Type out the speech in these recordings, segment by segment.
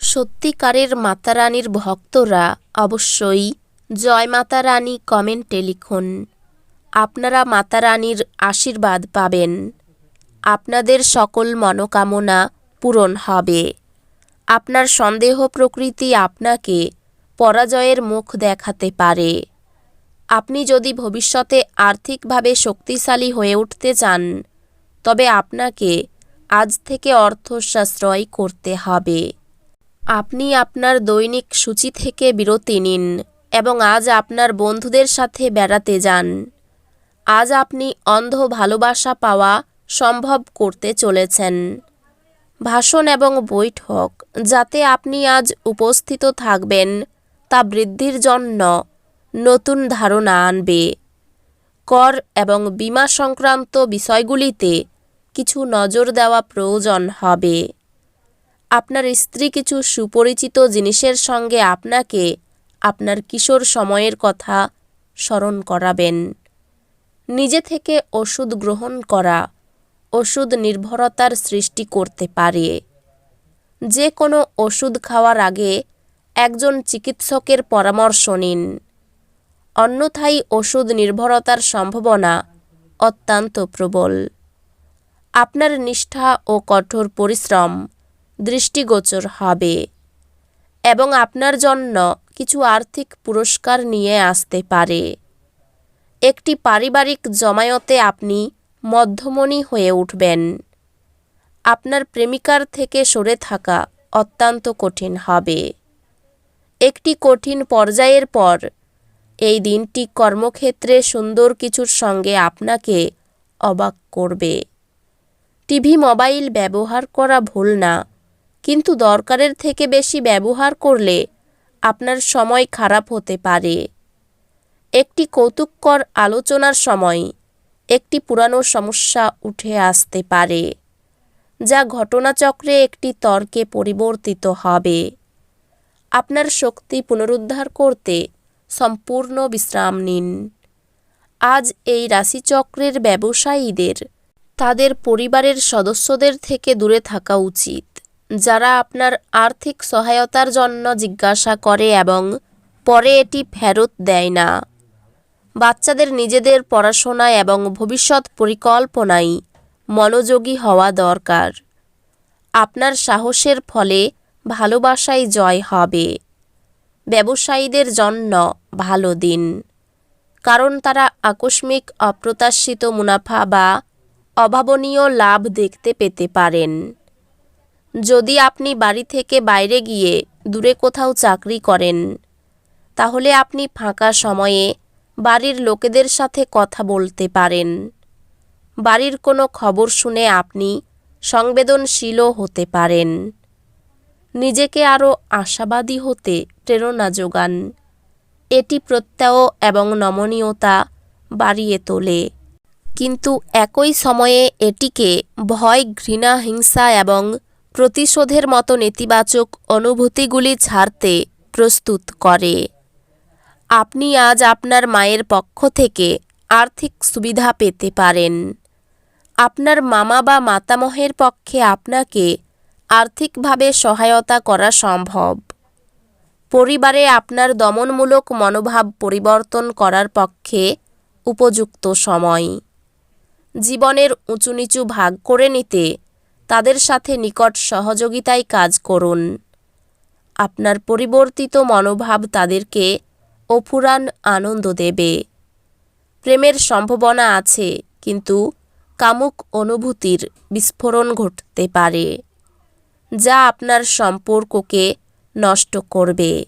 সত্যিকারের মাতারানীর ভক্তরা অবশ্যই জয় মাতা রানী কমেন্টে লিখুন। আপনারা মাতারানীর আশীর্বাদ পাবেন। আপনাদের সকল মনোকামনা পূরণ হবে। আপনার সন্দেহ প্রকৃতি আপনাকে পরাজয়ের মুখ দেখাতে পারে। আপনি যদি ভবিষ্যতে আর্থিকভাবে শক্তিশালী হয়ে উঠতে চান, তবে আপনাকে আজ থেকে অর্থ সাশ্রয় করতে হবে। আপনি আপনার দৈনিক সূচি থেকে বিরতি নিন এবং আজ আপনার বন্ধুদের সাথে বেড়াতে যান। আজ আপনি অন্ধ ভালোবাসা পাওয়া সম্ভব করতে চলেছেন। ভাষণ এবং বৈঠক, যাতে আপনি আজ উপস্থিত থাকবেন, তা বৃদ্ধির জন্য নতুন ধারণা আনবে। কর এবং বিমা সংক্রান্ত বিষয়গুলিতে কিছু নজর দেওয়া প্রয়োজন হবে। আপনার স্ত্রী কিছু সুপরিচিত জিনিসের সঙ্গে আপনাকে আপনার কিশোর সময়ের কথা স্মরণ করাবেন। নিজে থেকে ওষুধ গ্রহণ করা ওষুধ নির্ভরতার সৃষ্টি করতে পারে। যে কোনো ওষুধ খাওয়ার আগে একজন চিকিৎসকের পরামর্শ নিন। অন্যথায় ওষুধ নির্ভরতার সম্ভাবনা অত্যন্ত প্রবল। আপনার নিষ্ঠা ও কঠোর পরিশ্রম দৃষ্টিগোচর হবে এবং আপনার জন্য কিছু আর্থিক পুরস্কার নিয়ে আসতে পারে। একটি পারিবারিক জমায়তে আপনি মধ্যমণি হয়ে উঠবেন। আপনার প্রেমিকার থেকে সরে থাকা অত্যন্ত কঠিন হবে। একটি কঠিন পর্যায়ের পর এই দিনটি কর্মক্ষেত্রে সুন্দর কিছুর সঙ্গে আপনাকে অবাক করবে। টিভি মোবাইল ব্যবহার করা ভুল না। কিন্তু দরকারের থেকে বেশি ব্যবহার করলে আপনার সময় খারাপ হতে পারে। একটি কৌতুককর আলোচনার সময় একটি পুরানো সমস্যা উঠে আসতে পারে, যা ঘটনাচক্রে একটি তর্কে পরিবর্তিত হবে। আপনার শক্তি পুনরুদ্ধার করতে সম্পূর্ণ বিশ্রাম নিন। আজ এই রাশিচক্রের ব্যবসায়ীদের, তাদের পরিবারের সদস্যদের থেকে দূরে থাকা উচিত। যারা আপনার আর্থিক সহায়তার জন্য জিজ্ঞাসা করে এবং পরে এটি ফেরত দেয় না। বাচ্চাদের নিজেদের পড়াশোনা এবং ভবিষ্যৎ পরিকল্পনায় মনোযোগী হওয়া দরকার। আপনার সাহসের ফলে ভালোবাসায় জয় হবে। ব্যবসায়ীদের জন্য ভালো দিন। কারণ তারা আকস্মিক অপ্রত্যাশিত মুনাফা বা অভাবনীয় লাভ দেখতে পেতে পারেন। যদি আপনি বাড়ি থেকে বাইরে গিয়ে দূরে কোথাও চাকরি করেন, তাহলে আপনি ফাঁকা সময়ে বাড়ির লোকেদের সাথে কথা বলতে পারেন। বাড়ির কোনো খবর শুনে আপনি সংবেদনশীলও হতে পারেন। নিজেকে আরও আশাবাদী হতে প্রেরণা যোগান। এটি প্রত্যয় এবং নমনীয়তা বাড়িয়ে তোলে। কিন্তু একই সময়ে এটিকে ভয়, ঘৃণা, হিংসা এবং প্রতিশোধের মতো নেতিবাচক অনুভূতিগুলি ছাড়তে প্রস্তুত করে। আপনি আজ আপনার মায়ের পক্ষ থেকে আর্থিক সুবিধা পেতে পারেন। আপনার মামা বা মাতামহের পক্ষে আপনাকে আর্থিকভাবে সহায়তা করা সম্ভব। পরিবারে আপনার দমনমূলক মনোভাব পরিবর্তন করার পক্ষে উপযুক্ত সময়। জীবনের উঁচু নিচু ভাগ করে নিতে তাদের সাথে নিকট সহযোগিতায় কাজ করুন। আপনার পরিবর্তিত মনোভাব তাদেরকে অফুরান আনন্দ দেবে। প্রেমের সম্ভাবনা আছে, কিন্তু কামুক অনুভূতির বিস্ফোরণ ঘটতে পারে, যা আপনার সম্পর্ককে নষ্ট করবে।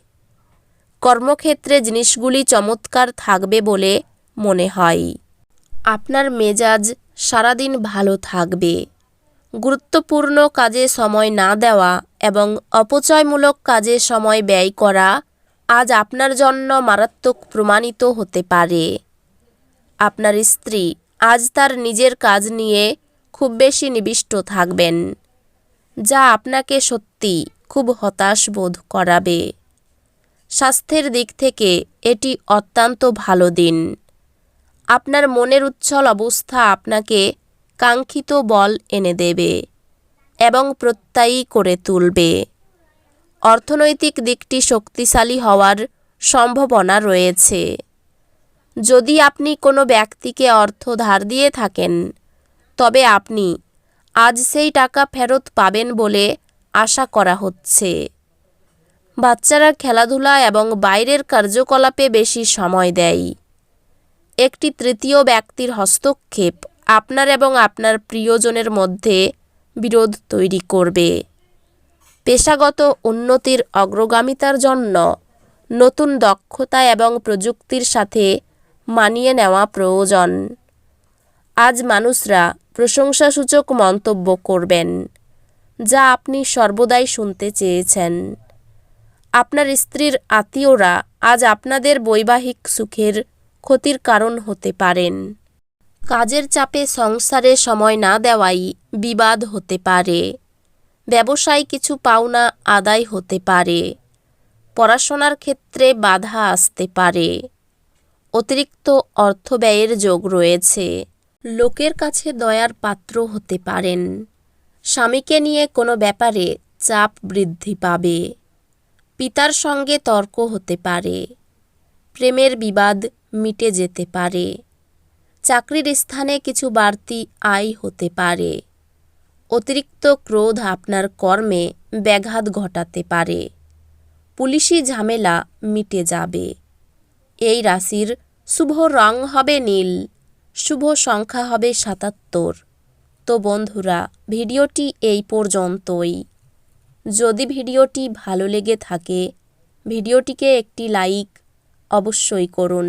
কর্মক্ষেত্রে জিনিসগুলি চমৎকার থাকবে বলে মনে হয়। আপনার মেজাজ সারাদিন ভালো থাকবে। গুরুত্বপূর্ণ কাজে সময় না দেওয়া এবং অপচয়মূলক কাজে সময় ব্যয় করা আজ আপনার জন্য মারাত্মক প্রমাণিত হতে পারে। আপনার স্ত্রী আজ তার নিজের কাজ নিয়ে খুব বেশি নিবিষ্ট থাকবেন, যা আপনাকে সত্যি খুব হতাশ বোধ করাবে। স্বাস্থ্যের দিক থেকে এটি অত্যন্ত ভালো দিন। আপনার মনের উচ্ছল অবস্থা আপনাকে কাঙ্ক্ষিত বল এনে দেবে এবং প্রত্যয়ী করে তুলবে। অর্থনৈতিক দিকটি শক্তিশালী হওয়ার সম্ভাবনা রয়েছে। যদি আপনি কোনো ব্যক্তিকে অর্থ ধার দিয়ে থাকেন, তবে আপনি আজ সেই টাকা ফেরত পাবেন বলে আশা করা হচ্ছে। বাচ্চারা খেলাধুলা এবং বাইরের কার্যকলাপে বেশি সময় দেয়। একটি তৃতীয় ব্যক্তির হস্তক্ষেপ আপনার এবং আপনার প্রিয়জনের মধ্যে বিরোধ তৈরি করবে। পেশাগত উন্নতির অগ্রগামিতার জন্য নতুন দক্ষতা এবং প্রযুক্তির সাথে মানিয়ে নেওয়া প্রয়োজন। আজ মানুষরা প্রশংসাসূচক মন্তব্য করবেন, যা আপনি সর্বদাই শুনতে চেয়েছেন। আপনার স্ত্রীর আত্মীয়রা আজ আপনাদের বৈবাহিক সুখের ক্ষতির কারণ হতে পারেন। কাজের চাপে সংসারে সময় না দেওয়াই বিবাদ হতে পারে। ব্যবসায় কিছু পাওনা আদায় হতে পারে। পড়াশোনার ক্ষেত্রে বাধা আসতে পারে। অতিরিক্ত অর্থ ব্যয়ের যোগ রয়েছে। লোকের কাছে দয়ার পাত্র হতে পারেন। স্বামীকে নিয়ে কোনো ব্যাপারে চাপ বৃদ্ধি পাবে। পিতার সঙ্গে তর্ক হতে পারে। প্রেমের বিবাদ মিটে যেতে পারে। চাকরির স্থানে কিছু বাড়তি আয় হতে পারে। অতিরিক্ত ক্রোধ আপনার কর্মে ব্যাঘাত ঘটাতে পারে। পুলিশি ঝামেলা মিটে যাবে। এই রাশির শুভ রং হবে নীল, শুভ সংখ্যা হবে সাতাত্তর। তো বন্ধুরা, ভিডিওটি এই পর্যন্তই। যদি ভিডিওটি ভালো লেগে থাকে, ভিডিওটিকে একটি লাইক অবশ্যই করুন।